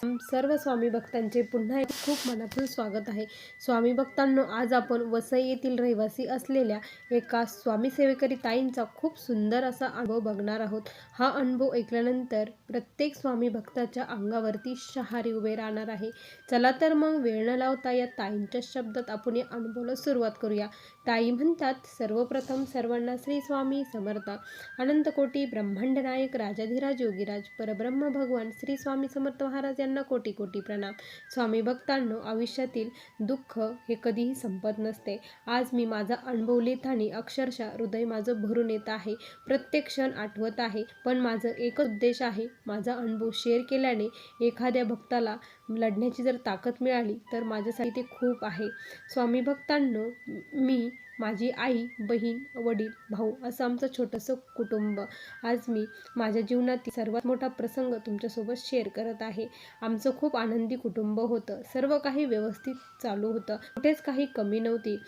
सर्व स्वामी भक्तांचे पुन्हा एक खूप मनापासून स्वागत आहे. स्वामी भक्तांनो आज आपण वसई येथील रहिवासी असलेल्या एका स्वामी सेवेकरी ताईंचा खूप सुंदर असा अनुभव बघणार आहोत. हा अनुभव ऐकल्यानंतर प्रत्येक स्वामी भक्ताच्या अंगावरती शहारी उभे राहणार आहे. चला तर मग वेळ न लावता या ताईंच्या शब्दात आपण या अनुभवाला सुरुवात करूया. ताई म्हणतात सर्वप्रथम सर्वांना श्री स्वामी समर्थ. अनंतकोटी ब्रह्मांड नायक राजाधिराज योगीराज परब्रह्म भगवान श्री स्वामी समर्थ महाराज यांना कोटी कोटी प्रणाम. स्वामी भक्तांनो आयुष्यातील दुःख हे कधीही संपत नसते. आज मी माझा अनुभव लिहिताना अक्षरशः हृदय माझं भरून येत आहे. प्रत्येक क्षण आठवत आहे. पण माझं एकच उद्देश आहे. माझा अनुभव शेअर केल्याने एखाद्या भक्ताला लढण्याची जर ताकद मिळाली तर माझ्यासाठी ते खूप आहे. स्वामी भक्तांनो मी माझी आई बहीण वडील भाऊ असं आमचं छोटंसं कुटुंब. आज मी माझ्या जीवनातील सर्वात मोठा प्रसंग तुमच्यासोबत शेअर करत आहे. आमचं खूप आनंदी कुटुंब होतं. सर्व काही व्यवस्थित चालू होतं. कुठेच काही कमी नव्हती.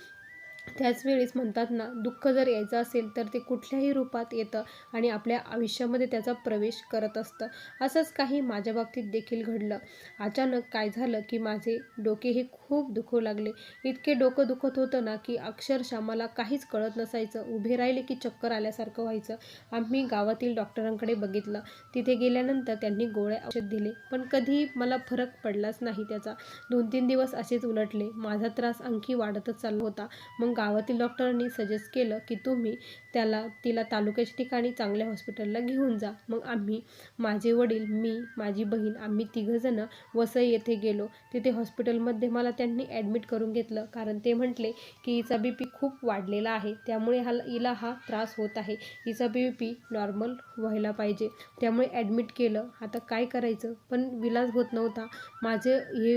त्याच वेळेस म्हणतात ना दुःख जर यायचं असेल तर ते कुठल्याही रूपात येतं आणि आपल्या आयुष्यामध्ये त्याचा प्रवेश करत असतं. असंच काही माझ्या बाबतीत देखील घडलं. अचानक काय झालं की माझे डोके हे खूप दुखू लागले. इतके डोकं दुखत होतं ना की अक्षरशः मला काहीच कळत नसायचं. उभे राहिले की चक्कर आल्यासारखं व्हायचं. आम्ही गावातील डॉक्टरांकडे बघितलं. तिथे गेल्यानंतर त्यांनी गोळ्या औषध दिले. पण कधीही मला फरक पडलाच नाही त्याचा. दोन तीन दिवस असेच उलटले. माझा त्रास आणखी वाढतच चालला होता. मग गावातील डॉक्टरांनी सजेस्ट केलं की तुम्ही त्याला तिला तालुक्याच्या ठिकाणी चांगल्या हॉस्पिटलला घेऊन जा. मग आम्ही माझे वडील मी माझी बहीण आम्ही तिघंजणं वसई येथे गेलो. तिथे हॉस्पिटलमध्ये मला त्यांनी ॲडमिट करून घेतलं. कारण ते म्हटले की हिचा बी पी खूप वाढलेला आहे. त्यामुळे हा हिला हा त्रास होत आहे. हिचा बी पी नॉर्मल व्हायला पाहिजे. त्यामुळे ॲडमिट केलं. आता काय करायचं? पण विलाज होत नव्हता. माझे हे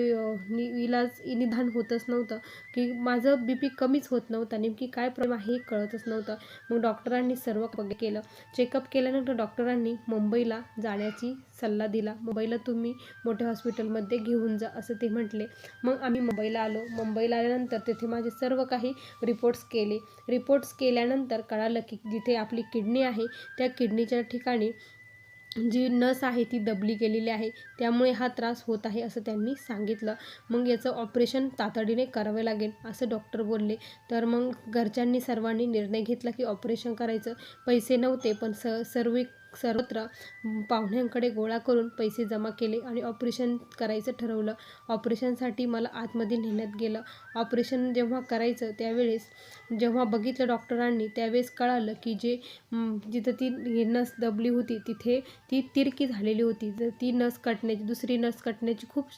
नि विलाज निदान होतच नव्हतं. की माझं बी पी कमीच होत नव्हता. नेमकी काय प्रॉब्लेम आहे हे कळतच नव्हतं. मग डॉक्टरांनी सर्व केलं. चेकअप केल्यानंतर डॉक्टरांनी मुंबईला जाण्याची सल्ला दिला. मुंबईला तुम्ही मोठ्या हॉस्पिटलमध्ये घेऊन जा असं ते म्हटले. मग आम्ही मुंबईला आलो. मुंबईला आल्यानंतर तिथे माझे सर्व काही रिपोर्ट्स केले. रिपोर्ट्स केल्यानंतर कळालं की जिथे आपली किडनी आहे त्या किडनीच्या ठिकाणी जी नस आहे ती दबली गेलेली आहे त्यामुळे हा त्रास होत आहे असं त्यांनी सांगितलं. मग याचं ऑपरेशन तातडीने करावे लागेल असं डॉक्टर बोलले. तर मग घरच्यांनी सर्वांनी निर्णय घेतला की ऑपरेशन करायचं. पैसे नव्हते पण स सर्व सर्वत्र पाहुण्यांकडे गोळा करून पैसे जमा केले आणि ऑपरेशन करायचं ठरवलं. ऑपरेशनसाठी मला आतमध्ये नेण्यात गेलं. ऑपरेशन जेव्हा करायचं त्यावेळेस जेव्हा बघितलं डॉक्टरांनी त्यावेळेस कळालं की जे जिथं ती नस दबली होती तिथे ती तिरकी झालेली होती. जर ती नस कटण्याची दुसरी नस कटण्याची खूप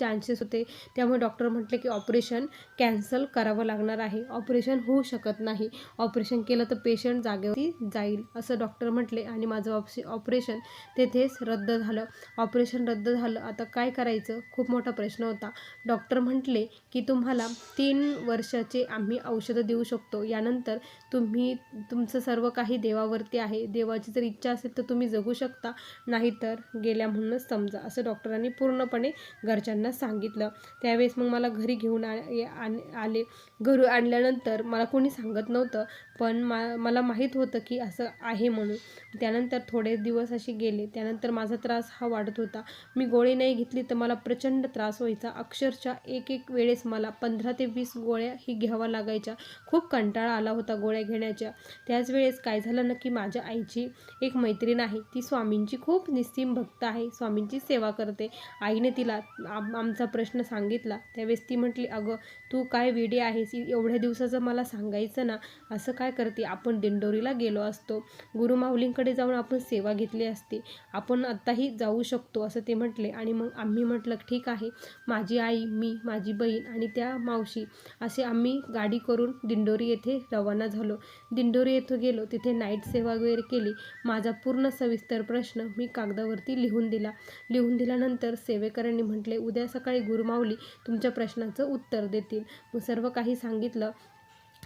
चान्सेस होते. त्यामुळे डॉक्टर म्हटले की ऑपरेशन कॅन्सल करावं लागणार आहे. ऑपरेशन होऊ शकत नाही. ऑपरेशन केलं तर पेशंट जागेवरती जाईल असं डॉक्टर म्हटले आणि माझं ऑप्शी ऑपरेशन तेथेच रद्द झालं. ऑपरेशन रद्द झालं. आता काय करायचं? खूप मोठा प्रश्न होता. डॉक्टर म्हटले की तुम्हाला तीन वर्षाचे आम्ही औषधं देऊ शकतो. यानंतर तुम्ही तुमचं सर्व काही देवावरती आहे. देवाची जर इच्छा असेल तर तुम्ही जगू शकता. नाहीतर गेल्या म्हणूनच समजा असं डॉक्टरांनी पूर्णपणे घरच्यांना सांगितलं. त्यावेळेस मग मला घरी घेऊन आ- आले. घरू आणल्यानंतर मला कोणी सांगत नव्हतं पण मा मला माहीत होतं की असं आहे म्हणून. त्यानंतर थोडे दिवस असे गेले. त्यानंतर माझा त्रास हा वाढत होता. मी गोळी नाही घेतली तर मला प्रचंड त्रास व्हायचा. अक्षरशः एक एक वेळेस मला पंधरा ते वीस गोळ्या ही घ्याव्या लागायच्या. खूप कंटाळा आला होता गोळ्या घेण्याच्या. त्याच वेळेस काय झालं ना की माझ्या आईची एक मैत्रीण आहे. ती स्वामींची खूप निस्सीम भक्त आहे. स्वामींची सेवा करते. आईने तिला आम आमचा प्रश्न सांगितला. त्यावेळेस ती म्हटली अगं तू काय वेडी आहेस? एवढ्या दिवसाचं मला सांगायचं ना असं काय करते? आपण दिंडोरीला गेलो असतो. गुरुमाऊलींकडे जाऊन आपण सेवा घेतली असते. आपण आत्ताही जाऊ शकतो असं ते म्हटले. आणि मग आम्ही म्हटलं ठीक आहे. माझी आई मी माझी बहीण आणि त्या मावशी असे आम्ही गाडी करून दिंडोरी येथे रवाना झालो. दिंडोरी येथे गेलो. तिथे नाईट सेवा वगैरे केली. माझा पूर्ण सविस्तर प्रश्न मी कागदावरती लिहून दिला. लिहून दिल्यानंतर सेवेकरांनी म्हटले उद्या सकाळी गुरुमाऊली तुमच्या प्रश्नाचं उत्तर देतील. मग सर्व काही सांगितलं.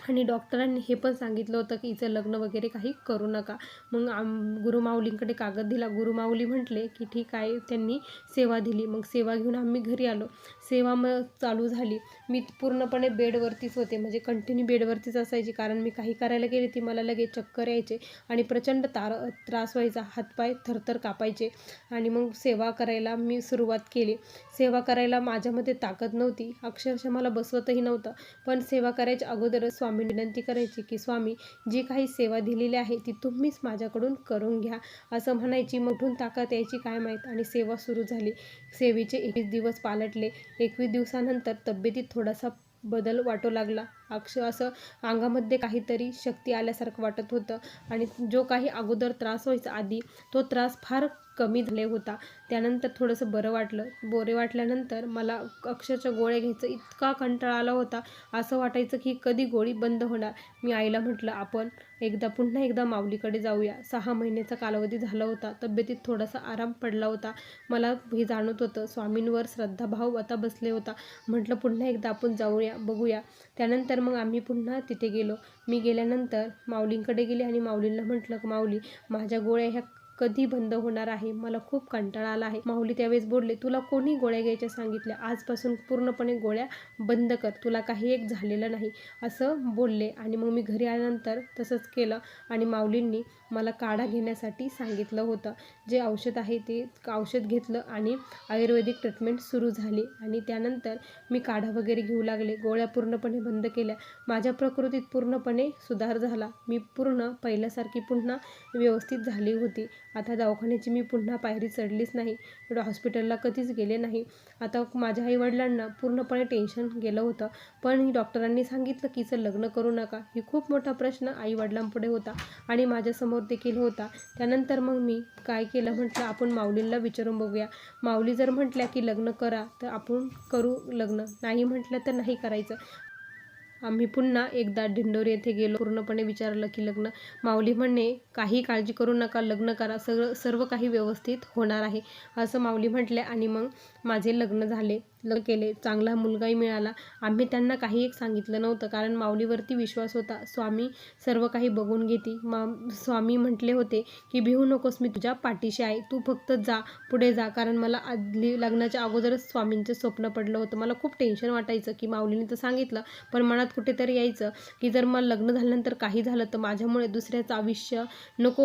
आणि डॉक्टरांनी हे पण सांगितलं होतं की हिचं लग्न वगैरे काही करू नका. मग आम गुरुमाऊलींकडे कागद दिला. गुरुमाऊली म्हटले की ठीक आहे त्यांनी सेवा दिली. मग सेवा घेऊन आम्ही घरी आलो. सेवा मग चालू झाली. मी पूर्णपणे बेडवरतीच होते. म्हणजे कंटिन्यू बेडवरतीच असायची. कारण मी काही करायला गेले ती मला लगेच चक्कर यायचे आणि प्रचंड तार त्रास व्हायचा. हातपाय थरथर कापायचे. आणि मग सेवा करायला मी सुरुवात केली. सेवा करायला माझ्यामध्ये ताकद नव्हती. अक्षरशः मला बसवतही नव्हतं. पण सेवा करायच्या अगोदरच स्वामी विनंती करायची की स्वामी जी काही सेवा दिलेली आहे ती तुम्हीच माझ्याकडून करून घ्या. असं म्हणायची. मोठून ताकद यायची काय माहीत? आणि सेवा सुरू झाली. सेवेचे एकवीस दिवस पालटले. एकवीस दिवसानंतर तब्येतीत थोडासा बदल वाटू लागला. अक्ष असं अंगामध्ये काहीतरी शक्ती आल्यासारखं वाटत होतं. आणि जो काही अगोदर त्रास व्हायचा आधी तो त्रास फार कमी झाले होता. त्यानंतर थोडंसं बरं वाटलं. बोरे वाटल्यानंतर मला अक्षरच्या गोळ्या घ्यायचं इतका कंटाळा आला होता असं वाटायचं की कधी गोळी बंद होणार? मी आईला म्हटलं आपण एकदा पुन्हा एकदा माऊलीकडे जाऊया. सहा महिन्याचा कालावधी झाला होता. तब्येतीत थोडासा आराम पडला होता. मला हे जाणवत होतं स्वामींवर श्रद्धाभाव आता बसले होता. म्हटलं पुन्हा एकदा आपण जाऊया बघूया. त्यानंतर तर मग आम्ही पुन्हा तिथे गेलो. मी गेल्यानंतर माऊलींकडे गेले आणि माऊलींना म्हटलं माऊली माझ्या गोळ्या ह्या कधी बंद होणार आहे? मला खूप कंटाळा आला आहे. माऊली त्यावेळेस बोलले तुला कोणी गोळ्या घ्यायच्या सांगितल्या? आजपासून पूर्णपणे गोळ्या बंद कर. तुला काही एक झालेलं नाही. असं बोलले आणि मग मी घरी आल्यानंतर तसंच केलं आणि माऊलींनी मला काढा घेण्यासाठी सांगितलं होतं. जे औषध आहे ते औषध घेतलं आणि आयुर्वेदिक ट्रीटमेंट सुरू झाली. आणि त्यानंतर मी काढा वगैरे घेऊ लागले. गोळ्या पूर्णपणे बंद केल्या. माझ्या प्रकृतीत पूर्णपणे सुधार झाला. मी पूर्ण पहिल्यासारखी पुन्हा व्यवस्थित झाली होती. आता दवाखान्याची मी पुन्हा पायरी चढलीच नाही. हॉस्पिटलला कधीच गेले नाही. आता माझ्या आईवडिलांना पूर्णपणे टेन्शन गेलं होतं. पण डॉक्टरांनी सांगितलं की हिचं लग्न करू नका. ही खूप मोठा प्रश्न आईवडिलांपुढे होता आणि माझ्यासमोर देखील होता. त्यानंतर मग मी काय केलं? म्हटलं आपण माऊलींना विचारून बघूया. माऊली जर म्हटल्या की लग्न करा तर आपण करू लग्न. नाही म्हटलं तर नाही करायचं. आम्ही पुन्हा एकदा ढिंडोरी येथे गेलो. पूर्णपणे विचारलं की लग्न. माऊली म्हणणे काही काळजी करू नका लग्न करा. सगळं सर्व काही व्यवस्थित होणार आहे. असं माऊली म्हटले आणि मग माझे लग्न झाले. लग्न केले चांगला मुलगाही मिळाला. आम्ही त्यांना काही एक सांगितलं नव्हतं कारण माऊलीवरती विश्वास होता. स्वामी सर्व काही बघून घेते. मा स्वामी म्हटले होते की भिवू नकोस मी तुझ्या पाठीशी आहे. तू फक्त जा पुढे जा. कारण मला आदली लग्नाच्या अगोदरच स्वामींचं स्वप्न पडलं होतं. मला खूप टेन्शन वाटायचं की माऊलीने तर सांगितलं पण मनात कुठेतरी यायचं की जर मला लग्न झाल्यानंतर काही झालं तर माझ्यामुळे दुसऱ्याचं आयुष्य नको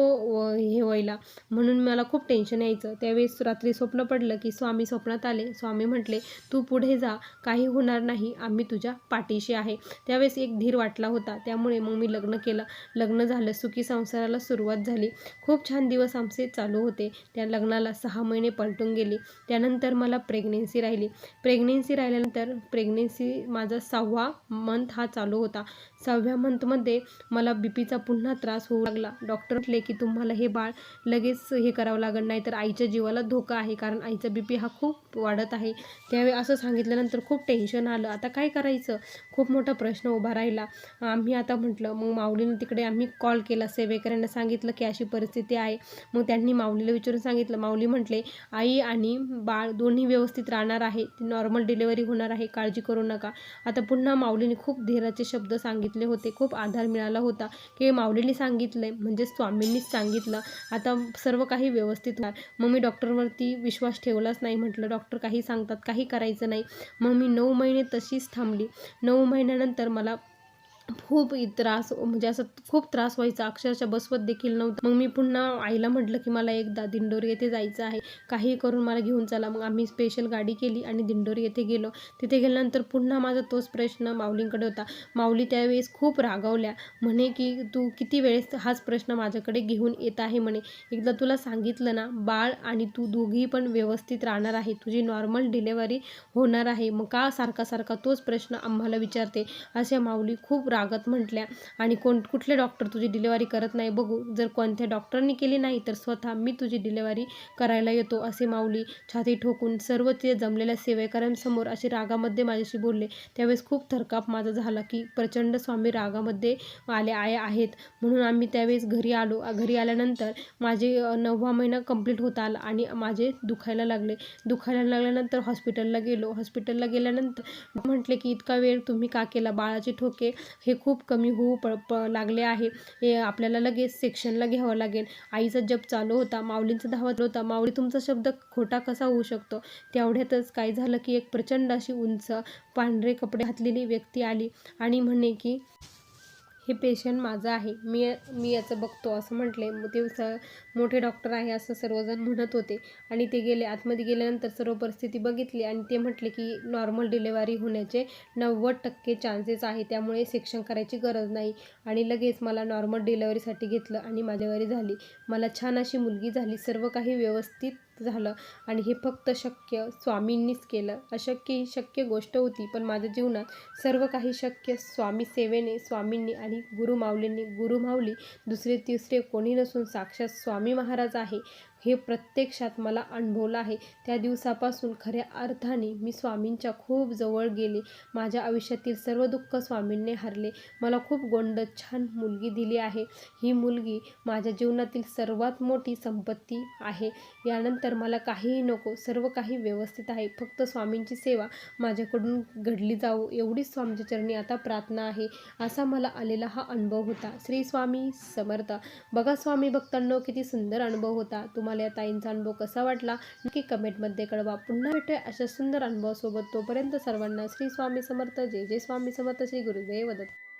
हे व्हायला. म्हणून मला खूप टेन्शन यायचं. त्यावेळेस रात्री स्वप्न पडलं की स्वामी स्वप्नात आले. स्वामी म्हटले तू पुढे जा काही होणार नाही आम्ही तुझ्या पाठीशी आहे. त्यावेळेस एक धीर वाटला होता. त्यामुळे मग मी लग्न केलं. लग्न झालं. सुखी संसाराला सुरुवात झाली. खूप छान दिवस आमचे चालू होते. त्या लग्नाला सहा महिने पलटून गेले. त्यानंतर मला प्रेग्नेन्सी राहिली. प्रेग्नेन्सी राहिल्यानंतर प्रेग्नेन्सी माझा सहावा मंथ हा चालू होता. सहाव्या मंथमध्ये मला बी पीचा पुन्हा त्रास होऊ लागला. डॉक्टर म्हटले की तुम्हाला हे बाळ लगेच हे करावं लागत नाही तर आईच्या जीवाला धोका आहे. कारण आईचा बी पी हा खूप वाढत आहे. त्यावेळी असं सांगितल्यानंतर खूप टेन्शन आलं. आता काय करायचं? खूप मोठा प्रश्न उभा राहिला. आम्ही आता म्हटलं मग माऊलीनं तिकडे आम्ही कॉल केला. सेवेकऱ्यांना सांगितलं की अशी परिस्थिती आहे. मग त्यांनी माऊलीला विचारून सांगितलं माऊली म्हटले आई आणि बाळ दोन्ही व्यवस्थित राहणार आहे. नॉर्मल डिलेवरी होणार आहे. काळजी करू नका. आता पुन्हा माऊलीने खूप धीराचे शब्द सांगितले होते. खूप आधार मिळाला होता. की माऊलीने सांगितलं म्हणजे स्वामींनीच सांगितलं. आता सर्व काही व्यवस्थित होणार. मग मी डॉक्टरवरती विश्वास ठेवलाच नाही. म्हटलं डॉक्टर काही सांगतात काही करायचं नाही. मग मी नऊ महिने तशीच थांबली. नऊ महिन्यानंतर मला खूप त्रास म्हणजे असं खूप त्रास व्हायचा. अक्षरशः बसवत देखील नव्हतं. मग मी पुन्हा आईला म्हटलं की मला एकदा दिंडोरी येथे जायचं आहे. काही करून मला घेऊन चला. मग आम्ही स्पेशल गाडी केली आणि दिंडोरी येथे गेलो. तिथे गेल्यानंतर पुन्हा माझा तोच प्रश्न माऊलींकडे होता. माऊली त्यावेळेस खूप रागावल्या. म्हणे की तू किती वेळेस हाच प्रश्न माझ्याकडे घेऊन येत आहे म्हणे. एकदा तुला सांगितलं ना बाळ आणि तू दोघी पण व्यवस्थित राहणार आहे. तुझी नॉर्मल डिलेवरी होणार आहे. मग का सारखा सारखा तोच प्रश्न आम्हाला विचारते? असे माऊली खूप रागत म्हटल्या आणि कोण कुठले डॉक्टर तुझी डिलेवरी करत नाही? बघू जर कोणत्या डॉक्टरनी केली नाही तर स्वतः मी तुझी डिलेवरी करायला येतो असे माऊली छाती ठोकून सर्व ते जमलेल्या सेवेकरांसमोर असे रागामध्ये माझ्याशी बोलले. त्यावेळेस खूप थरकाप माझा झाला की प्रचंड स्वामी रागामध्ये आले आय आहेत. म्हणून आम्ही त्यावेळेस घरी आलो. घरी आल्यानंतर माझे नववा महिना कंप्लीट होत आला आणि माझे दुखायला लागले. दुखायला लागल्यानंतर हॉस्पिटलला गेलो. हॉस्पिटलला गेल्यानंतर म्हटले की इतका वेळ तुम्ही का केला? बाळाचे ठोके हे खूप कमी होऊ प प लागले आहे. हे आपल्याला लगेच सेक्शनला घ्यावं लागेल. आईचा जप चालू होता. माऊलींचा धावा होता. माऊली तुमचा शब्द खोटा कसा होऊ शकतो? तेवढ्यातच काय झालं की एक प्रचंड अशी उंच पांढरे कपडे घातलेली व्यक्ती आली आणि म्हणे की हे पेशंट माझं आहे. मी मी याचं बघतो असं म्हटले. मग ते स मोठे डॉक्टर आहे असं सर्वजण म्हणत होते. आणि ते गेले आतमध्ये गेल्यानंतर सर्व परिस्थिती बघितली आणि ते म्हटले की नॉर्मल डिलेवरी होण्याचे नव्वद टक्के चान्सेस आहे. त्यामुळे सेक्शन करायची गरज नाही. आणि लगेच मला नॉर्मल डिलेवरीसाठी घेतलं आणि माझ्यावरी झाली. मला छान अशी मुलगी झाली. सर्व काही व्यवस्थित झालं. आणि हे फक्त शक्य स्वामींनीच केलं. अशक्य ही शक्य गोष्ट होती पण माझ्या जीवनात सर्व काही शक्य स्वामी सेवेने स्वामींनी आणि गुरु माऊलींनी गुरु माऊली दुसरे तिसरे कोणी नसून साक्षात स्वामी महाराज आहे. हे प्रत्यक्षात मला अनुभवलं आहे. त्या दिवसापासून खऱ्या अर्थाने मी स्वामींच्या खूप जवळ गेले. माझ्या आयुष्यातील सर्व दुःख स्वामींनी हरले. मला खूप गोंड छान मुलगी दिली आहे. ही मुलगी माझ्या जीवनातील सर्वात मोठी संपत्ती आहे. यानंतर मला काहीही नको सर्व काही व्यवस्थित आहे. फक्त स्वामींची सेवा माझ्याकडून घडली जावो एवढीच स्वामीच्या चरणी आता प्रार्थना आहे असा मला आलेला हा अनुभव होता. श्री स्वामी समर्थ. बघा स्वामी भक्तांनो किती सुंदर अनुभव होता. तुम्हाला तुम्हाला या ताईंचा अनुभव कसा वाटला नक्की कमेंटमध्ये कळवा. पुन्हा भेटूया अशा सुंदर अनुभवासोबत. तोपर्यंत सर्वांना श्री स्वामी समर्थ. जय जय स्वामी समर्थ. श्री गुरुदेव दत्त